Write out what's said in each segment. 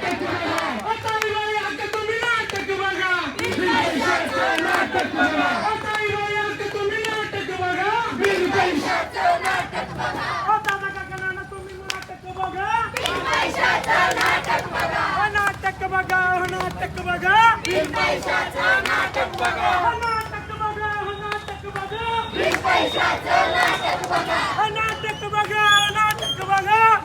नाटक बघा आता तुम्ही नाटक बघा बिनपैशाचं नाटक बघा आता विनायक तुम्ही नाटक बघा बिनपैशाचं नाटक बघा आता नका तुम्ही नाटक बघा पैशाचं नाटक बघा नाटक बघा नाटक बघा नाटक बघा नाटक बघा नाटक बघा नाटक बघा नाटक बघा नाटक बघा.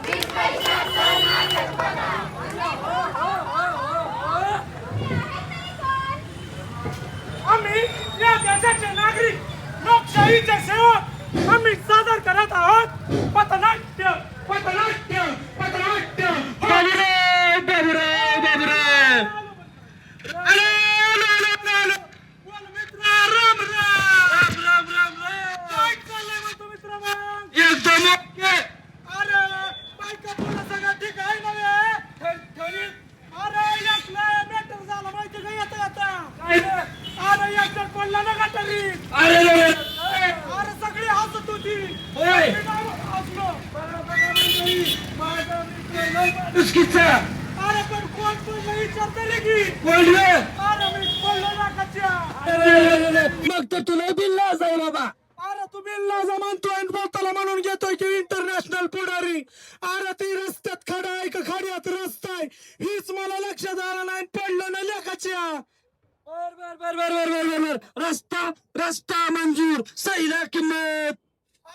दुसकीचा अरे पण कोण तुझ्या विचारतले की? कोणले अरे मी बोललो ना कच्च्या मग तर तुला बिल्ला जाऊ बाबा. अरे तू बिल्ला जा म्हणतोय बोलताला म्हणून घेतोय की इंटरनॅशनल पुढारी. अरे ती रस्त्यात खडा आहे का? खड्यात रस्ता आहे. हीच मला लक्षात आलं नाही. पडलं ना लेखाच्या बर बर बर. बर बर बर रस्ता रस्ता मंजूर. सहीला किंमत.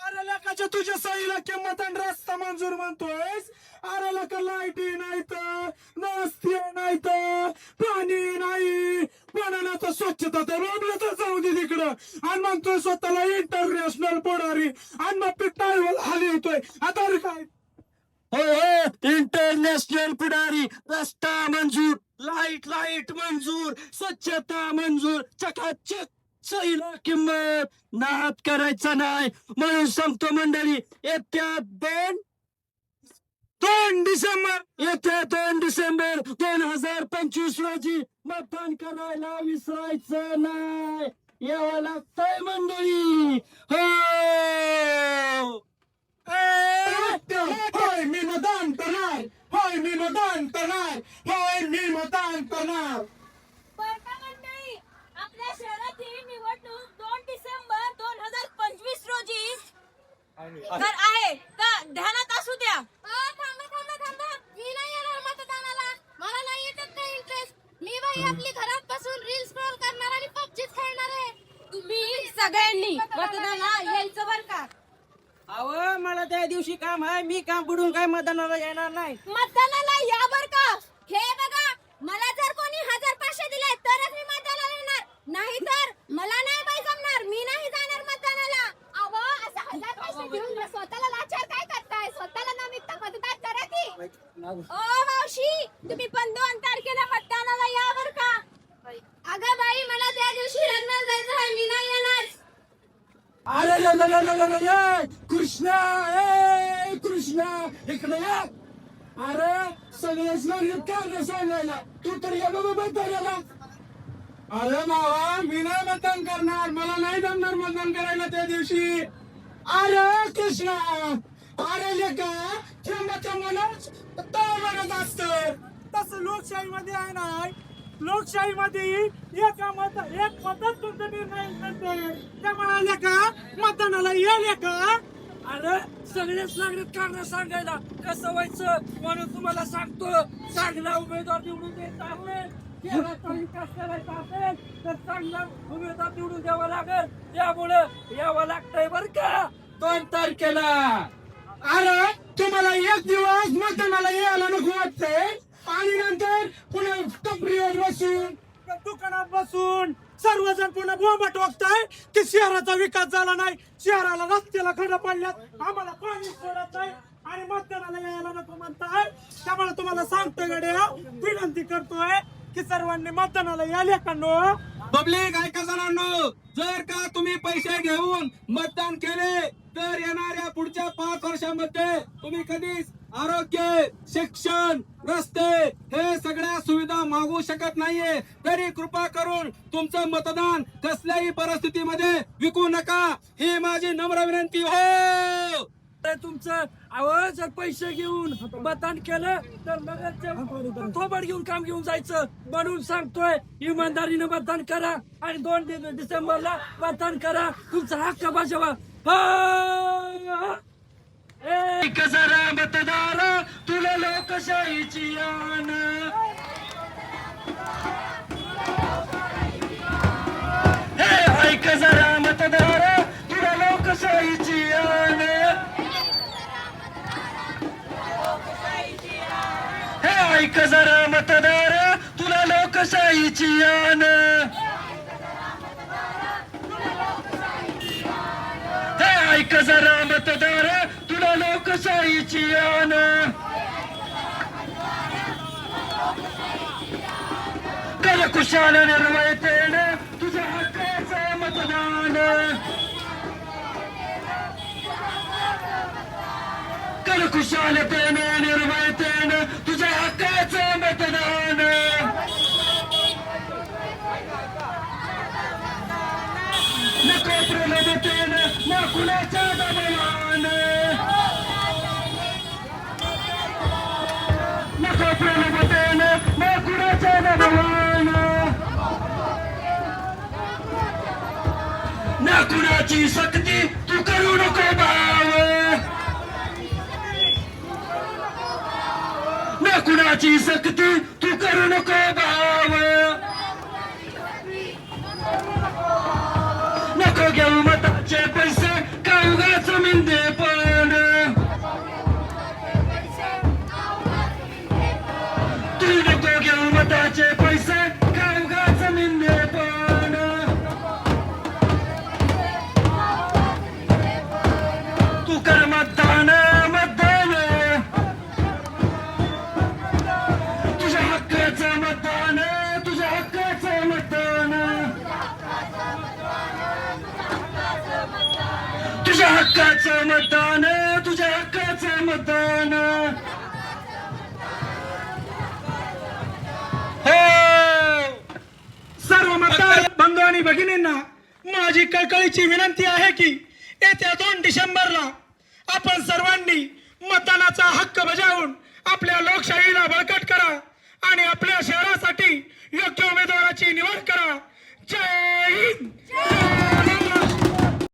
अरे लेखाच्या तुझ्या सहीला किंमत आणि रस्ता मंजूर म्हणतोयस. अरे लका लाईटी नाहीत तर नसते नाही पाणी नाही. पाण्याला स्वच्छता तर रोडला तर जाऊ दे तिकडं. आणि म्हणतोय स्वतःला इंटरनॅशनल पुढारी. आणि मग पिटाळीवर खाली येतोय. आता अरे काय? हो हो इंटरनॅशनल पुढारी रस्ता मंजूर लाइट लाइट मंजूर स्वच्छता मंजूर चकाचक. सहीला किंमत नाद करायचा नाही म्हणून सांगतो मंडळी येत्या दोन दोन डिसेंबर येत्या दोन डिसेंबर दोन हजार पंचवीस रोजी मतदान करायला विसरायचं नाही. यावं लागतंय मंडळी. हो होय मी मतदान करणार होय मी मतदान करणार होय मी मतदान करणार बरका मंडळी आपल्या शहरातील निवडणूक दोन डिसेंबर दोन हजार पंचवीस रोजी तर आहे. का ध्यानात असू द्या. थांबा थांबा थांबा. मी नाही येणार मतदानाला. मला नाही येतात काही इंटरेस्ट मी बाई आपली घरात बसून रील स्क्रोल करणार आणि पबजीच खेळणार आहे. तुम्ही सगळ्यांनी मतदानाला यायचं बर का? अव मला त्या दिवशी काम आहे. मी काम बुडून काय मतदानाला येणार नाही. मतदानाला या बर का? हे बघा मला जर कोणी हजार पाचशे दिले तरच मी मतदानाला येणार. नाही तर मला नाही बाई जमणार मी नाही जाणार मतदानाला अव असं हजार पाचशे देऊन स्वतःला लाचार काय करताय स्वतःला नामिकता मतदान करा की ओ मावशी तुम्ही पण दोन तारखेला मतदानाला या बर का? अगं बाई मला त्या दिवशी लग्नाला जायचं आहे मी नाही येणार. अरे ल ल ल ल ल ल ये कृष्णा ए कृष्णा इकडे ये. अरे सगळेच कारण सांगायला. तू तर ये बाबा बतायला अरे मावा मी नाही मतदान करणार. मला नाही जमणार मतदान करायला त्या दिवशी. अरे कृष्णा अरे लेका चंबाच्या मनात म्हणत असत. तसं लोकशाहीमध्ये आहे ना लोकशाहीमध्ये एका मत एक मतच तुमचा निर्णय करते म्हणाले का मतदानाला ये का? अरे सगळेच सगळे कारण सांगायला कसं व्हायचं म्हणून तुम्हाला सांगतो. चांगला उमेदवार निवडून देत आहे. विकास करायचा असेल तर चांगला उमेदवार निवडून द्यावा लागेल. त्यामुळं यावं लागतंय बर का. दोन तारखेला. अरे तुम्हाला एक दिवस मतदानाला यायला नको वाटतंय. आणि नंतर पुन्हा टपरीवर बसून. दुकानात बसून सर्वजण पुन्हा बोंबट वागताय की शहराचा विकास झाला नाही. शहराला रस्त्याला खडा पडल्यात. आम्हाला पाणी सोडत नाही. आणि मतदानाला यायला नको म्हणताय. त्यामुळे तुम्हाला सांगतोय गड्या विनंती करतोय की सर्वांनी मतदानाला यायला कानो पब्लिक ऐका जणांनो जर का तुम्ही पैसे घेऊन मतदान केले तर येणाऱ्या पुढच्या पाच वर्षामध्ये तुम्ही कधीच आरोग्य शिक्षण रस्ते हे सगळ्या सुविधा मागू शकत नाहीये. तरी कृपा करून तुमचं मतदान कसल्याही परिस्थितीमध्ये विकू नका. ही माझी नम्र विनंती हो! तुमचं आवाज जर पैसे घेऊन मतदान केलं तर लगेच थोबड घेऊन काम घेऊन जायचं. म्हणून सांगतोय इमानदारीनं मतदान करा आणि दोन डिसेंबरला मतदान करा. तुमचा हक्क बजावा. जरा मतदार तुला लोकशाहीची आण हे ऐक जरा मतदार तुला लोकशाहीची आण हे ऐक जरा मतदार तुला लोकशाहीची आण. जरा मतदार तुला लोकशाहीची आण. कर कुशाल निर्वयतेने तुझ्या हक्काचं मतदान. कर कुशालतेने निर्वयतेने तुझ्या हक्काचं मतदान नको प्रलभतेने ना कुणाच्या दबावान नको प्रलभतेने ना कुणाची सक्ती तू करू नको भाव ना कुणाची सक्ती तू करू नको भाव नको घेऊ मताचे पैसे। का उगाच तुझ्या हक्काचं मतदान तुझ्या हक्काचं मतदान. हो! सर्व मतदार बंधू आणि भगिनींना माझी कळकळीची विनंती आहे की येत्या दोन डिसेंबरला आपण सर्वांनी मतदानाचा हक्क बजावून आपल्या लोकशाहीला बळकट करा आणि आपल्या शहरासाठी योग्य उमेदवाराची निवड करा.